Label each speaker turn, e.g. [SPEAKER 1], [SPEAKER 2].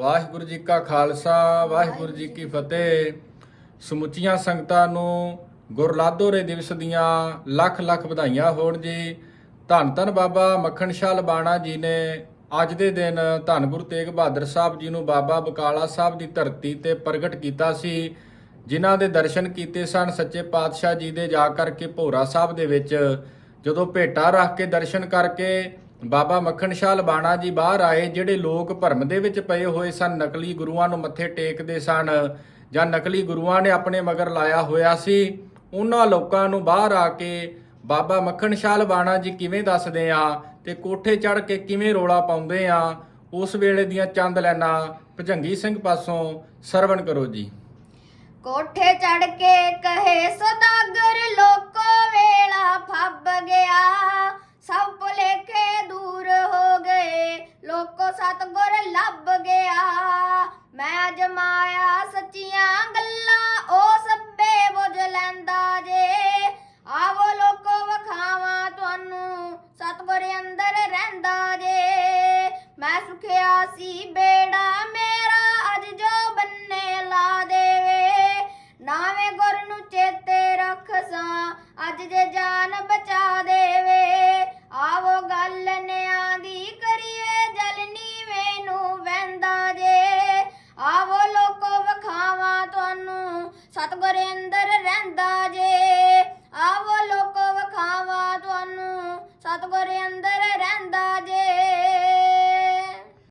[SPEAKER 1] ਵਾਹਿਗੁਰੂ ਜੀ ਕਾ ਖਾਲਸਾ, ਵਾਹਿਗੁਰੂ ਜੀ ਕੀ ਫਤਿਹ। ਸਮੁੱਚੀਆਂ ਸੰਗਤਾਂ ਨੂੰ ਗੁਰਲਾਦੋਰੇ ਦਿਵਸ ਦੀਆਂ ਲੱਖ ਲੱਖ ਵਧਾਈਆਂ ਹੋਣ ਜੀ। ਧੰਨ ਧੰਨ ਬਾਬਾ ਮੱਖਣ ਸ਼ਾਹ ਲਬਾਣਾ ਜੀ ਨੇ ਅੱਜ ਦੇ ਦਿਨ ਧੰਨ ਗੁਰੂ ਤੇਗ ਬਹਾਦਰ ਸਾਹਿਬ ਜੀ ਨੂੰ ਬਾਬਾ ਬਕਾਲਾ ਸਾਹਿਬ ਦੀ ਧਰਤੀ ਤੇ ਪ੍ਰਗਟ ਕੀਤਾ ਸੀ, ਜਿਨ੍ਹਾਂ ਦੇ ਦਰਸ਼ਨ ਕੀਤੇ ਸਨ ਸੱਚੇ ਪਾਤਸ਼ਾਹ ਜੀ ਦੇ ਜਾ ਕਰਕੇ ਭੋਰਾ ਸਾਹਿਬ ਦੇ ਵਿੱਚ। ਜਦੋਂ ਭੇਟਾ ਰੱਖ ਕੇ ਦਰਸ਼ਨ ਕਰਕੇ ਬਾਬਾ ਮੱਖਣ ਸ਼ਾਹ ਲਬਾਣਾ ਜੀ ਬਾਹਰ ਆਏ, ਜਿਹੜੇ ਲੋਕ ਭਰਮ ਦੇ ਵਿੱਚ ਪਏ ਹੋਏ ਸਨ, ਨਕਲੀ ਗੁਰੂਆਂ ਨੂੰ ਮੱਥੇ ਟੇਕਦੇ ਸਨ ਜਾਂ ਨਕਲੀ ਗੁਰੂਆਂ ਨੇ ਆਪਣੇ ਮਗਰ ਲਾਇਆ ਹੋਇਆ ਸੀ, ਉਹਨਾਂ ਲੋਕਾਂ ਨੂੰ ਬਾਹਰ ਆ ਕੇ ਬਾਬਾ ਮੱਖਣ ਸ਼ਾਹ ਲਬਾਣਾ ਜੀ ਕਿਵੇਂ ਦੱਸਦੇ ਆ ਤੇ ਕੋਠੇ ਚੜ ਕੇ ਕਿਵੇਂ ਰੋਲਾ ਪਾਉਂਦੇ ਆ, ਉਸ ਵੇਲੇ ਦੀਆਂ ਚੰਦ ਲੈਣਾ, ਭਜੰਗੀ ਸਿੰਘ ਪਾਸੋਂ ਸਰਵਣ ਕਰੋ ਜੀ।
[SPEAKER 2] ਕੋਠੇ ਚੜ ਕੇ ਕਹੇ, ਸਦਾਗਰ ਲੋਕੋ ਸਤਗੁਰ ਲੱਭ ਗਿਆ। ਮੈਂ ਅਜਮਾਇਆ ਸੱਚੀਆਂ ਗੱਲਾਂ ਉਹ ਸੱਬੇ ਬੁਝ ਲੈਂਦਾ ਜੇ। ਆਵੋ ਲੋਕੋ ਵਖਾਵਾਂ ਤੁਹਾਨੂੰ ਸਤਗੁਰ ਅੰਦਰ ਰਹਿੰਦਾ ਜੇ। ਮੈਂ ਸੁਖਿਆ ਸੀ ਬੇੜਾ ਮੇਰਾ, ਅੱਜ ਜੋ ਬੰਨੇ ਲਾ ਦੇਵੇ ਨਾਵੇਂ ਗੁਰ ਨੂੰ ਚੇਤੇ ਰੱਖ ਸਾਂ, ਅੱਜ ਜੇ ਜਾਨ ਬਚਾ ਦੇ। ਸਤਗੁਰ ਅੰਦਰ ਰਹਿੰਦਾ ਜੇ। ਆਵੋ ਲੋਕ ਵਖਾਵਾ ਤੁਹਾਨੂੰ। ਸਤਗੁਰ ਅੰਦਰ ਰਹਿੰਦਾ ਜੇ।